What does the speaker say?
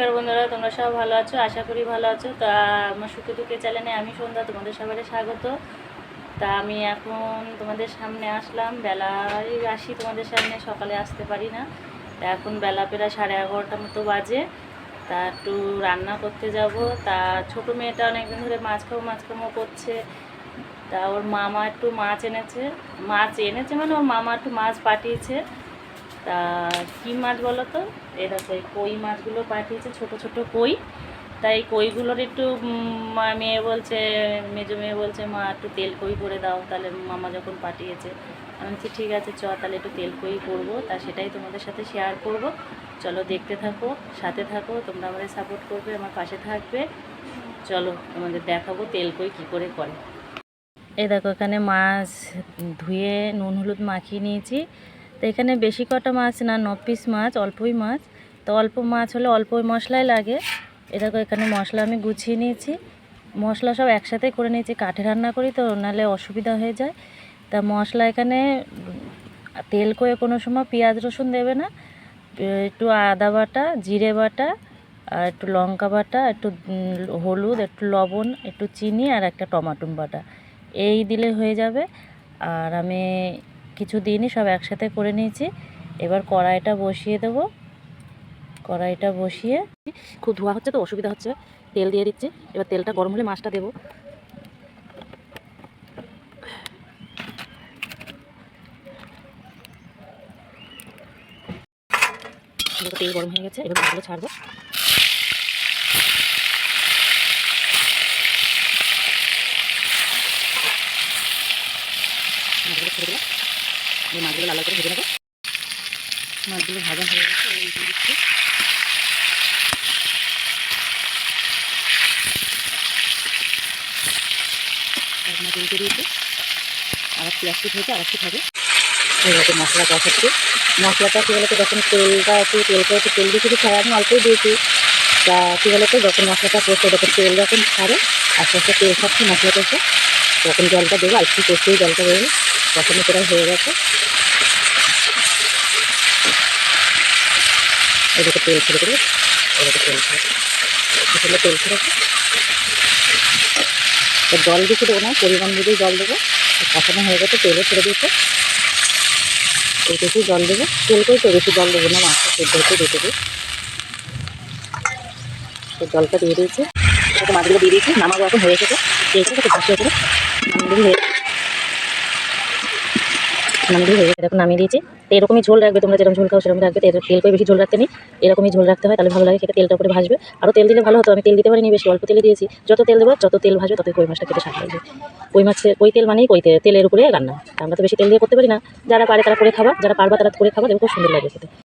নমস্কার বন্ধুরা, তোমরা সব ভালো আছো? আশা করি ভালো আছো। তা, আমার সুখে দুঃখে চ্যানেলে আমি সন্ধ্যা তোমাদের সবাই স্বাগত। তা, আমি এখন তোমাদের সামনে আসলাম। বেলায় আসি তোমাদের সামনে সকালে আসতে পারি না। তা, এখন বেলা প্রায় সাড়ে এগারোটা মতো বাজে। তা, একটু রান্না করতে যাব। তা, ছোটো মেয়েটা অনেকদিন ধরে মাছ খাব মাছ খাব করছে। তা, ওর মামা একটু মাছ এনেছে। মাছ এনেছে মানে ওর মামা একটু মাছ পাঠিয়েছে। তা কী মাছ বলো তো? এই দেখো এই কই মাছগুলো পাঠিয়েছে, ছোট ছোট কই। তাই কইগুলোর একটু মা মেয়ে বলছে, মেজো মেয়ে বলছে, মা, একটু তেল কই করে দাও, তাহলে মামা যখন পাঠিয়েছে। আমি বলছি, ঠিক আছে, চ, তাহলে একটু তেল কই করব, তা সেটাই তোমাদের সাথে শেয়ার করব। চলো দেখতে থাকো, সাথে থাকো, তোমরা আমাদের সাপোর্ট করবে, আমার পাশে থাকবে। চলো, তোমাদের দেখাবো তেল কই কী করে করে। এই দেখো, এখানে মাছ ধুয়ে নুন, হলুদ মাখিয়ে নিয়েছি। তো এখানে বেশি কটা মাছ না, ন পিস মাছ, অল্পই মাছ। তো অল্প মাছ হলে অল্প মশলাই লাগে। এ দেখো, এখানে মশলা আমি গুছিয়ে নিয়েছি। মশলা সব একসাথে করে নিয়েছি, কাঠে রান্না করি তো, নাহলে অসুবিধা হয়ে যায়। তা মশলা এখানে তেল করে কোনো সময় পেঁয়াজ রসুন দেবে না। একটু আদা বাটা, জিরে বাটা, আর একটু লঙ্কা বাটা, একটু হলুদ, একটু লবণ, একটু চিনি, আর একটা টমাটো বাটা। এই দিলে হয়ে যাবে। আর আমি কিছু দিনই সব একসাথে করে নিয়েছি। এবার কড়াইটা বসিয়ে দেবো। কড়াইটা বসিয়ে খুব ধোয়া হচ্ছে তো, অসুবিধা হচ্ছে। তেল দিয়ে দিচ্ছি। এবার তেলটা গরম হলে মাছটা দেবো। তেল গরম হয়ে গেছে, এবার মাছগুলো ছাড়বো মাছগুলো ছেড়ে দিলাম এই মাছগুলো লাল করে ভেজে নেব। মাছগুলো ভাজা হয়ে গেছে আপনার তেলতে দিয়েছি। একটু প্লাস্টিক হয়েছে, আর একটু খাবে এইরকম মশলা কষাচ্ছি মশলাটা কী বলতো, যখন তেলটা একটু তেলটা একটু তেল দিয়ে কিছু আমি অল্পই দিয়েছি। তা কী বলতো, যখন মশলাটা করছে যখন তেল যখন ছাড়ে, আস্তে আস্তে তেল খাচ্ছে মশলা করছে তখন জলটা দেবো, আর একটু কষতেই জলটা দেবো। তখন প্রায় হয়ে গেছে। এদিকে তেল ছেড়ে দেবো এদিকে তেল ছেড়ে তেল ছেড়েছে তো জল বেশি দেবো না, পরিমাণ বুঝেই জল দেবো। কষানো হয়ে গেছে, তেলও ছেড়ে দিয়েছে। বেশি জল দেবো। তেলকেই তো বেশি জল দেবো না মাছটা সেদ্ধ হতে দিতে দিই তো জলটা দিয়ে দিয়েছি। এরকম মাছগুলো দিয়ে দিয়েছি নামাবো এখন হয়ে গেছে দিয়েছি একটু ভাসিয়ে করে নামিয়ে হয়ে নামিয়ে এখন নামিয়ে দিয়েছি। তো এরকমই ঝোল রাখবে তোমরা, যেরকম ঝোল খাও সেরকম রাখবে। তেল করে বেশি ঝোল রাখতে নেই। এরকমই ঝোল রাখতে হয়, তাহলে ভালো লাগে। খেতে তেলটা উপরে ভাজবে। আরও তেল দিলে ভালো হতো। আমি তেল দিতে পারিনি, বেশি অল্প তেলে দিয়েছি। যত তেল দেবো, যত তেল ভাজবে তত কই মাছটা খেতে স্বাদ লাগবে। কই মাছের কই তেল মানেই কই তেল। তেলের উপরে রান্না। আমরা তো বেশি তেল দিয়ে করতে পারি না। যারা পারে তারা করে খাবা, যারা পারবা তারা করে খাবা। দেখো খুব সুন্দর লাগে খেতে।